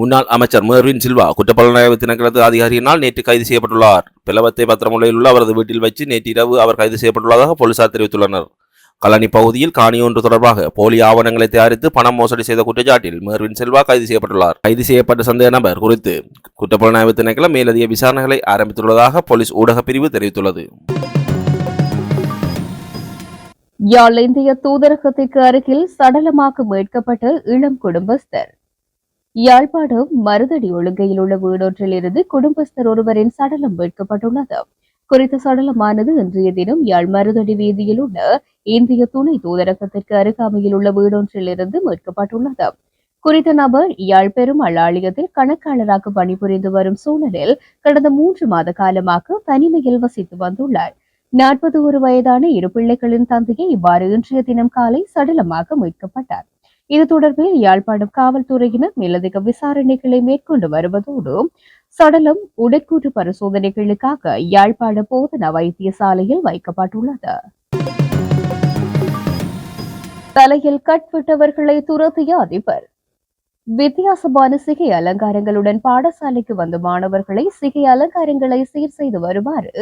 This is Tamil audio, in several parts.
முன்னாள் அமைச்சர் மேர்வின் சில்வா குற்றப்புலனாய்வு திணைக்களத்து அதிகாரியினால் நேற்று கைது செய்யப்பட்டுள்ளார். பிளவத்தை பத்திரமுலையில் உள்ள அவரது வீட்டில் வச்சு நேற்று இரவு அவர் கைது செய்யப்பட்டுள்ளதாக போலீசார் தெரிவித்துள்ளனர். கலனி பகுதியில் காணியொன்று தொடர்பாக போலி ஆவணங்களை தயாரித்து பணம் மோசடி செய்த குற்றச்சாட்டில் மேர்வின் செல்வா கைது செய்யப்பட்டுள்ளார். கைது செய்யப்பட்ட சந்தேக நபர் குறித்து குற்றப்புலனாய்வு திணைக்களம் மேலதிக விசாரணைகளை ஆரம்பித்துள்ளதாக போலீஸ் ஊடக பிரிவு தெரிவித்துள்ளது. யாழ் இந்திய தூதரகத்திற்கு அருகில் சடலமாக மீட்கப்பட்ட இளம் குடும்பஸ்தர். யாழ்ப்பாணம் மருதடி ஒழுங்கையில் உள்ள வீடொன்றில் இருந்து குடும்பஸ்தர் ஒருவரின் சடலம் மீட்கப்பட்டுள்ளது. குறித்த சடலமானது இன்றைய தினம் யாழ் மருதடி வீதியில் உள்ள இந்திய துணை தூதரகத்திற்கு அருகாமையில் உள்ள வீடொன்றில் இருந்து மீட்கப்பட்டுள்ளது. குறித்த நபர் யாழ் பெரும் ஆலயத்தில் கணக்காளராக பணிபுரிந்து வரும் சூழலில் கடந்த மூன்று மாத காலமாக தனிமையில் வசித்து வந்துள்ளார். நாற்பது ஒரு வயதான இரு பிள்ளைகளின் தந்தையை இவ்வாறு இன்றைய தினம் காலை சடலமாக மீட்கப்பட்டார். இது தொடர்பில் யாழ்ப்பாணம் காவல்துறையினர் மேலதிக விசாரணைகளை மேற்கொண்டு வருவதோடு சடலம் உடற்கூற்று பரிசோதனைகளுக்காக யாழ்ப்பாண போதனா வைத்தியசாலையில் வைக்கப்பட்டுள்ளது. தலையில் கட்விட்டவர்களை துரத்திய அதிபர். வித்தியாசமான சிகை அலங்காரங்களுடன் பாடசாலைக்கு வந்த மாணவர்களை சிகை அலங்காரங்களை சீர் செய்து வருமாறு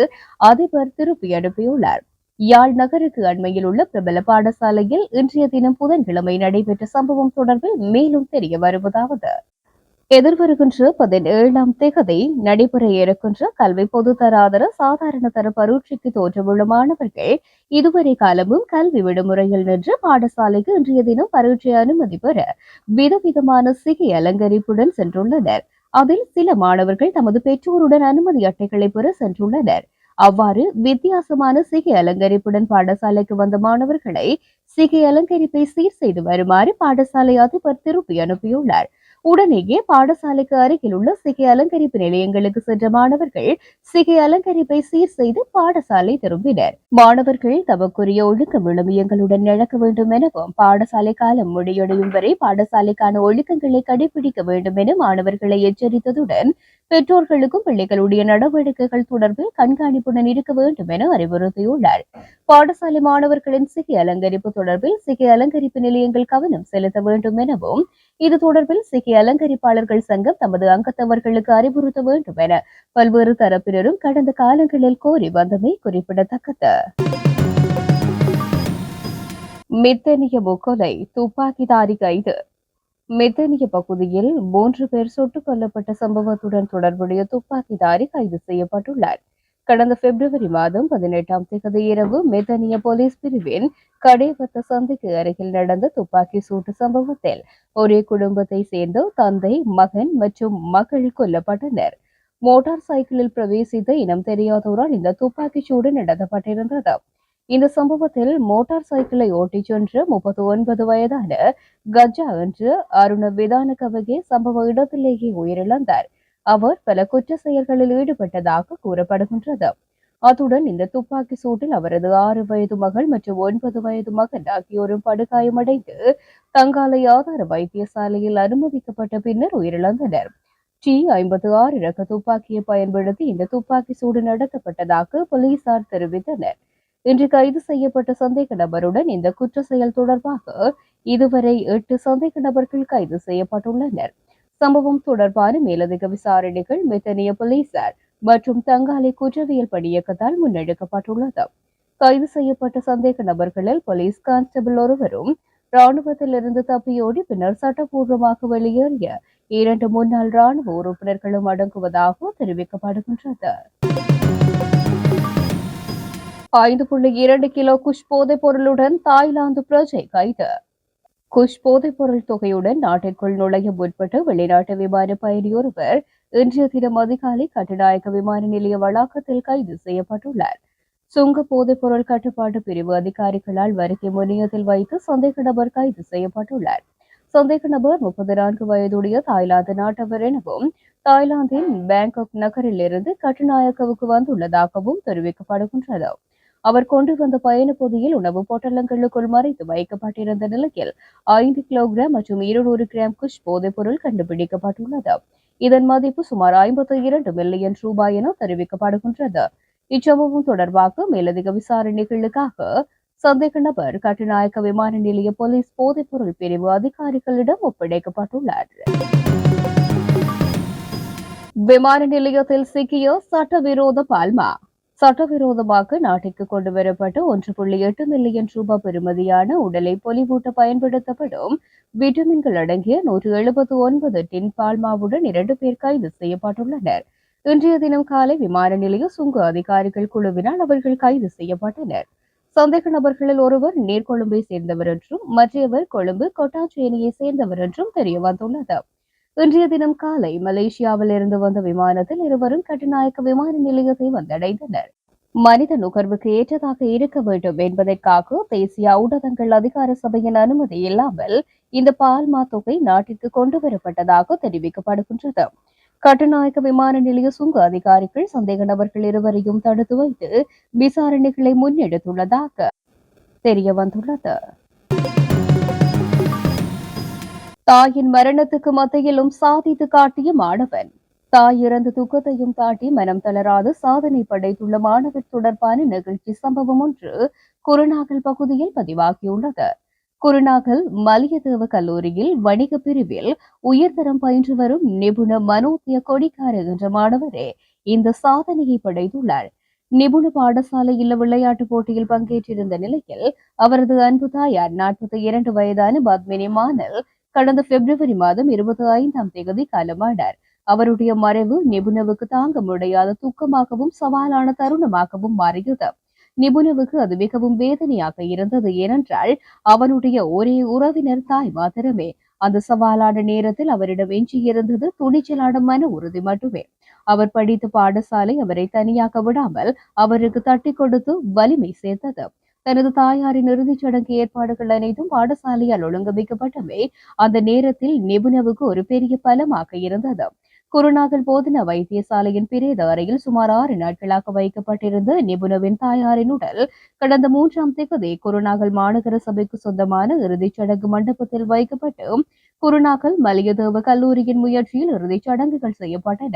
அதிபர் திருப்பி அனுப்பியுள்ளார். யாழ் நகருக்கு அண்மையில் உள்ள பிரபல பாடசாலையில் இன்றைய தினம் புதன்கிழமை நடைபெற்ற சம்பவம் தொடர்பில் மேலும் தெரிய வருவதாவது. எதிர்வருகின்ற பதினேழாம் திகதி நடைபெற இருக்கின்ற கல்வி பொது சாதாரண தர பரீட்சைக்கு தோற்றவுள்ள மாணவர்கள் இதுவரை காலமும் கல்வி விடுமுறையில் நின்று பாடசாலைக்கு இன்றைய தினம் பரீட்சை அனுமதி பெற விதவிதமான சிகை அலங்கரிப்புடன் சென்றுள்ளனர். அதில் சில மாணவர்கள் தமது பெற்றோருடன் அனுமதி அட்டைகளை பெற சென்றுள்ளனர். அவ்வாறு வித்தியாசமான சிகை அலங்கரிப்புடன் பாடசாலைக்கு வந்த மாணவர்களை சிகை அலங்கரிப்பை சீர் செய்து வருமாறு பாடசாலை அதிபர் திருப்பி அனுப்பியுள்ளார். உடனேயே பாடசாலைக்கு அருகில் உள்ள சிகை அலங்கரிப்பு நிலையங்களுக்கு சென்ற மாணவர்கள் சிகை அலங்கரிப்பை சீர் செய்து பாடசாலை திரும்பினர். மாணவர்கள் தமக்குரிய ஒழுக்க விழுமியங்களுடன் நடக்க வேண்டும் எனவும் பாடசாலை காலம் முடியடையும் வரை பாடசாலைக்கான ஒழுக்கங்களை கடைபிடிக்க வேண்டும் என மாணவர்களை எச்சரித்ததுடன் பெற்றோர்களுக்கும் பிள்ளைகளுடைய நடவடிக்கைகள் தொடர்பில் கண்காணிப்புடன் இருக்க வேண்டும் என அறிவுறுத்தியுள்ளார். பாடசாலை மாணவர்களின் சிகை அலங்கரிப்பு தொடர்பில் சிகை அலங்கரிப்பு நிலையங்கள் கவனம் செலுத்த வேண்டும் எனவும் இது தொடர்பில் சிகை அலங்கரிப்பாளர்கள் சங்கம் தமது அங்கத்தவர்களுக்கு அறிவுறுத்த வேண்டும் என பல்வேறு தரப்பினரும் கடந்த காலங்களில் கோரி வந்தமை குறிப்பிடத்தக்கது. மெத்தனிய முகொலை துப்பாக்கிதாரி கைது. மெத்தனிய பகுதியில் மூன்று பேர் சுட்டுக் கொல்லப்பட்ட சம்பவத்துடன் தொடர்புடைய துப்பாக்கிதாரி கைது செய்யப்பட்டுள்ளார். கடந்த பிப்ரவரி மாதம் பதினெட்டாம் தேதி இரவு மெத்தனிய போலீஸ் பிரிவின் கடைவத்த சந்தைக்கு அருகில் நடந்த துப்பாக்கி சூட்டு சம்பவத்தில் ஒரே குடும்பத்தை சேர்ந்த தந்தை மகன் மற்றும் மகள் கொல்லப்பட்டனர். மோட்டார் சைக்கிளில் பிரவேசித்த இனம் தெரியாதோரால் இந்த துப்பாக்கி சூடு நடத்தப்பட்டிருந்தது. இந்த சம்பவத்தில் மோட்டார் சைக்கிளை ஓட்டிச் சென்ற முப்பத்தி ஒன்பது வயதான கஜா என்று அருண விதான கவகே சம்பவ இடத்திலேயே உயிரிழந்தார். அவர் பல குற்ற செயல்களில் ஈடுபட்டதாக கூறப்படுகின்றது. அத்துடன் இந்த துப்பாக்கி சூட்டில் அவரது ஆறு வயது மகள் மற்றும் ஒன்பது வயது மகன் ஆகியோரும் படுகாயமடைந்து தங்காலை ஆதார வைத்தியசாலையில் அனுமதிக்கப்பட்ட பின்னர் உயிரிழந்தனர். டி ஐம்பது ஆறு ரக துப்பாக்கியை பயன்படுத்தி இந்த துப்பாக்கி சூடு நடத்தப்பட்டதாக போலீசார் தெரிவித்தனர். இன்று கைது செய்யப்பட்ட சந்தேக நபருடன் இந்த குற்ற செயல் தொடர்பாக இதுவரை எட்டு சந்தேக நபர்கள் கைது செய்யப்பட்டுள்ளனர். சம்பவம் தொடர்பான மேலதிக விசாரணைகள் மெத்தனிய போலீசார் மற்றும் தங்காலை குற்றவியல் பணியகத்தால் முன்னெடுக்கப்பட்டுள்ளது. கைது செய்யப்பட்ட சந்தேக நபர்களில் போலீஸ் கான்ஸ்டபிள் ஒருவரும் ராணுவத்திலிருந்து தப்பியோடி பின்னர் சட்டப்பூர்வமாக வெளியேறிய இரண்டு முன்னாள் ராணுவ உறுப்பினர்களும் அடங்குவதாக தெரிவிக்கப்படுகின்றது. ஐந்து புள்ளி இரண்டு கிலோ குஷ் போதைப் பொருளுடன் தாய்லாந்து பிரஜை கைது. குஷ் போதைப் பொருள் தொகையுடன் நாட்டிற்குள் நுழைய முற்பட்டு வெளிநாட்டு விமான பயணி ஒருவர் இன்றைய தினம் அதிகாலை கட்டுநாயக்க விமான நிலைய வளாகத்தில் கைது செய்யப்பட்டுள்ளார். சுங்க போதைப் பொருள் கட்டுப்பாட்டு பிரிவு அதிகாரிகளால் வருகை முனையத்தில் வைத்து சந்தேக நபர் கைது செய்யப்பட்டுள்ளார். சந்தேக நபர் முப்பது நான்கு வயதுடைய தாய்லாந்து நாட்டவர் எனவும் தாய்லாந்தின் பேங்காக் நகரில் இருந்து கட்டுநாயக்கவுக்கு வந்துள்ளதாகவும் தெரிவிக்கப்படுகின்றது. அவர் கொண்டு வந்த பயண பொதியில் உணவு பொட்டலங்களுக்குள் மறைத்து வைக்கப்பட்டிருந்த நிலையில் ஐந்து கிலோகிராம் மற்றும் இருநூறு கிராம் குஷ் போதைப் பொருள் கண்டுபிடிக்கப்பட்டுள்ளது. இதன் மதிப்பு சுமார் ஐம்பத்தி இரண்டு மில்லியன் ரூபாய் என தெரிவிக்கப்படுகின்றது. இச்சம்பவம் தொடர்பாக மேலதிக விசாரணைகளுக்காக சந்தேக நபர் கட்டுநாயக்க விமான நிலைய போலீஸ் போதைப் பொருள் பிரிவு அதிகாரிகளிடம் ஒப்படைக்கப்பட்டுள்ளார். விமான நிலையத்தில் சிக்கிய சட்டவிரோத பால்மா சட்டவிரோதமாக நாட்டிற்கு கொண்டு வரப்பட்ட ஒன்று புள்ளி எட்டு மில்லியன் ரூபாய் பெறுமதியான உடலை பொலிவூட்ட பயன்படுத்தப்படும் விட்டமின்கள் அடங்கிய நூற்று எழுபத்து ஒன்பது டின் பால்மாவுடன் இரண்டு பேர் கைது செய்யப்பட்டுள்ளனர். இன்றைய தினம் காலை விமான நிலைய சுங்க அதிகாரிகள் குழுவினால் அவர்கள் கைது செய்யப்பட்டனர். சந்தேக நபர்களில் ஒருவர் நீர்கொழும்பை சேர்ந்தவர் என்றும் மற்றவர் கொழும்பு கொட்டாச்சேனியை சேர்ந்தவர் என்றும் தெரிய வந்துள்ளது இன்றைய தினம் காலை மலேசியாவில் இருந்து வந்த விமானத்தில் இருவரும் கட்டுநாயக்க விமான நிலையத்தை வந்தடைந்தனர். மனித நுகர்வுக்கு ஏற்றதாக இருக்க வேண்டும் என்பதற்காக தேசிய ஊடகங்கள் அதிகார சபையின் அனுமதி இல்லாமல் இந்த பால்மா தொகை நாட்டிற்கு கொண்டு வரப்பட்டதாக தெரிவிக்கப்படுகின்றது. கட்டுநாயக்க விமான நிலைய சுங்க அதிகாரிகள் சந்தேக நபர்கள் இருவரையும் தடுத்து வைத்து விசாரணைகளை முன்னெடுத்துள்ளதாக தெரிய வந்துள்ளது தாயின் மரணத்துக்கு மத்தியிலும் சாதித்து காட்டிய மாணவன். தாய் இறந்த துக்கத்தையும் தாட்டி மனம் தளராது சாதனை படைத்துள்ள மாணவர் தொடர்பான நிகழ்ச்சி சம்பவம் ஒன்று குருநாகல் பகுதியில் பதிவாகியுள்ளது. குருநாகல் மலியதேவ கல்லூரியில் வணிக பிரிவில் உயர்தரம் பயின்று வரும் நிபுண மனோத்திய கொடிக்கார என்ற மாணவரே இந்த சாதனையை படைத்துள்ளார். நிபுண பாடசாலை இல்ல விளையாட்டுப் போட்டியில் பங்கேற்றிருந்த நிலையில் அவரது அன்பு தாயார் நாற்பத்தி இரண்டு வயதான பத்மினி மானல் கடந்த பிப்ரவரி மாதம் இருபத்தி ஐந்தாம் தேதி காலமானார். அவருடைய மறைவு நிபுணவுக்கு தாங்க முடியாத துக்கமாகவும் சவாலான தருணமாகவும் மாறியது. நிபுணவுக்கு அது மிகவும் வேதனையாக இருந்தது ஏனென்றால் அவனுடைய ஒரே உறவினர் தாய் மாத்திரமே. அந்த சவாலான நேரத்தில் அவரிடம் எஞ்சியிருந்தது துணிச்சலான மன உறுதி மட்டுமே. அவர் படித்த பாடசாலை அவரை தனியாக விடாமல் அவருக்கு தட்டி கொடுத்து வலிமை சேர்த்தது. தனது தாயாரின் இறுதிச் சடங்கு ஏற்பாடுகள் அனைத்தும் பாடசாலையால் ஒழுங்கமைக்கப்பட்டவை அந்த நேரத்தில் நிபுணவுக்கு ஒரு பெரிய பலமாக இருந்தது. குருநாகல் போதனா வைத்தியசாலையின் பிரேத அறையில் சுமார் ஆறு நாட்களாக வைக்கப்பட்டிருந்த நிபுணவின் தாயாரின் உடல் கடந்த மூன்றாம் தேதி குருநாகல் மாநகர சபைக்கு சொந்தமான இறுதிச் சடங்கு மண்டபத்தில் வைக்கப்பட்டு குருநாகல் மலியதேவ கல்லூரியின் முயற்சியில் இறுதிச் சடங்குகள் செய்யப்பட்டன.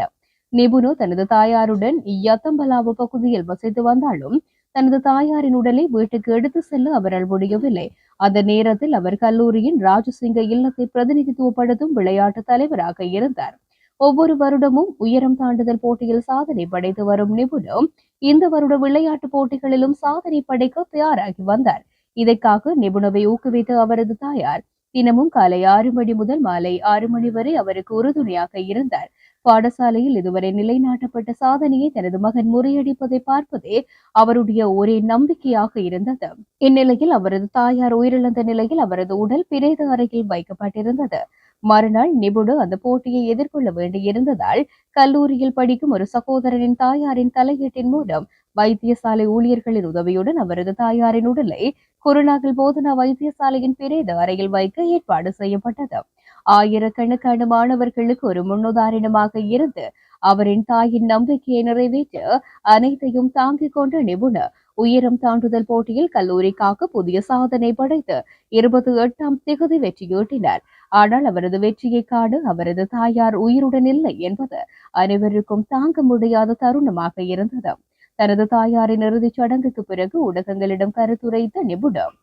நிபுணு தனது தாயாருடன் யத்தம்பலாவு பகுதியில் வசித்து வந்தாலும் தனது தாயாரின் உடலை வீட்டுக்கு எடுத்து செல்ல அவரால் முடியவில்லை அந்த நேரத்தில் அவர் கல்லூரியின் ராஜசிங்க இல்லத்தை பிரதிநிதித்துவப்படுத்தும் விளையாட்டு தலைவராக இருந்தார். ஒவ்வொரு வருடமும் உயரம் தாண்டுதல் போட்டியில் சாதனை படைத்து வரும் நிபுணம் இந்த வருட விளையாட்டு போட்டிகளிலும் சாதனை படைக்க தயாராகி வந்தார். இதற்காக நிபுணவை ஊக்குவித்த அவரது தாயார் தினமும் காலை ஆறு மணி முதல் மாலை ஆறு மணி வரை அவருக்கு உறுதுணையாக இருந்தார். பாடசாலையில் இதுவரை நிலைநாட்டப்பட்ட சாதனையை தனது மகன் முறியடிப்பதை பார்ப்பதே அவருடைய ஒரே நம்பிக்கையாக இருந்தது. இந்நிலையில் அவரது தாயார் உயிரிழந்த நிலையில் அவரது உடல் பிரேத அறையில் வைக்கப்பட்டிருந்தது. மறுநாள் நிபுணு அந்த போட்டியை எதிர்கொள்ள வேண்டியிருந்ததால் கல்லூரியில் படிக்கும் ஒரு சகோதரனின் தாயாரின் தலையீட்டின் மூலம் வைத்தியசாலை ஊழியர்களின் உதவியுடன் அவரது தாயாரின் உடலை குருநாகல் போதனா வைத்தியசாலையின் பிரேத அறையில் வைக்க ஏற்பாடு செய்யப்பட்டது. ஆயிரக்கணக்கான மாணவர்களுக்கு ஒரு முன்னுதாரணமாக இருந்து அவரின் தாயின் நம்பிக்கையை நிறைவேற்ற அனைத்தையும் தாங்கிக் கொண்ட நிபுணர் உயரம் தாண்டுதல் போட்டியில் கல்லூரிக்காக புதிய சாதனை படைத்து இருபத்தி எட்டாம் திகதி வெற்றியீட்டினார். ஆனால் அவரது வெற்றியை காண அவரது தாயார் உயிருடன் இல்லை என்பது அனைவருக்கும் தாங்க முடியாத தருணமாக இருந்தது. தனது தாயாரின் இறுதிச் சடங்குக்கு பிறகு ஊடகங்களிடம் கருத்துரைத்த நிபுணர்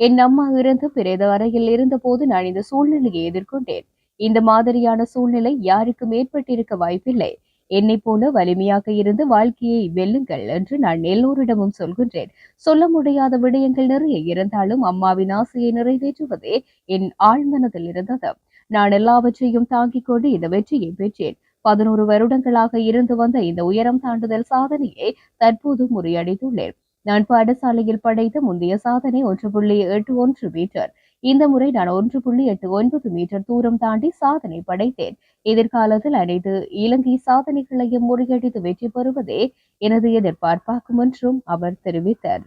என் அம்மா இறந்து பிரேத அறையில் இருந்தபோது நான் இந்த சூழ்நிலையை எதிர்கொண்டேன். இந்த மாதிரியான சூழ்நிலை யாருக்கும் ஏற்பட்டிருக்க வாய்ப்பில்லை. என்னை போல வலிமையாக இருந்து வாழ்க்கையை வெல்லுங்கள் என்று நான் எல்லோரிடமும் சொல்கின்றேன். சொல்ல முடியாத விடயங்கள் நிறைய இருந்தாலும் அம்மாவின் ஆசையை நிறைவேற்றுவதே என் ஆழ்மனதில் இருந்தது. நான் எல்லாவற்றையும் தாங்கிக் கொண்டு இந்த வெற்றியை பெற்றேன். பதினோரு வருடங்களாக இருந்து வந்த இந்த உயரம் தாண்டுதல் சாதனையை தற்போது முறியடித்துள்ளேன். நான் பாடசாலையில் படைத்த முந்தைய சாதனை ஒன்று புள்ளி எட்டு ஒன்று மீட்டர். இந்த முறை நான் ஒன்று புள்ளி எட்டு ஒன்பது மீட்டர் தூரம் தாண்டி சாதனை படைத்தேன். எதிர்காலத்தில் அனைத்து இலங்கை சாதனைகளையும் முறியடித்து வெற்றி பெறுவதே எனது எதிர்பார்ப்பாகும் என்றும் அவர் தெரிவித்தார்.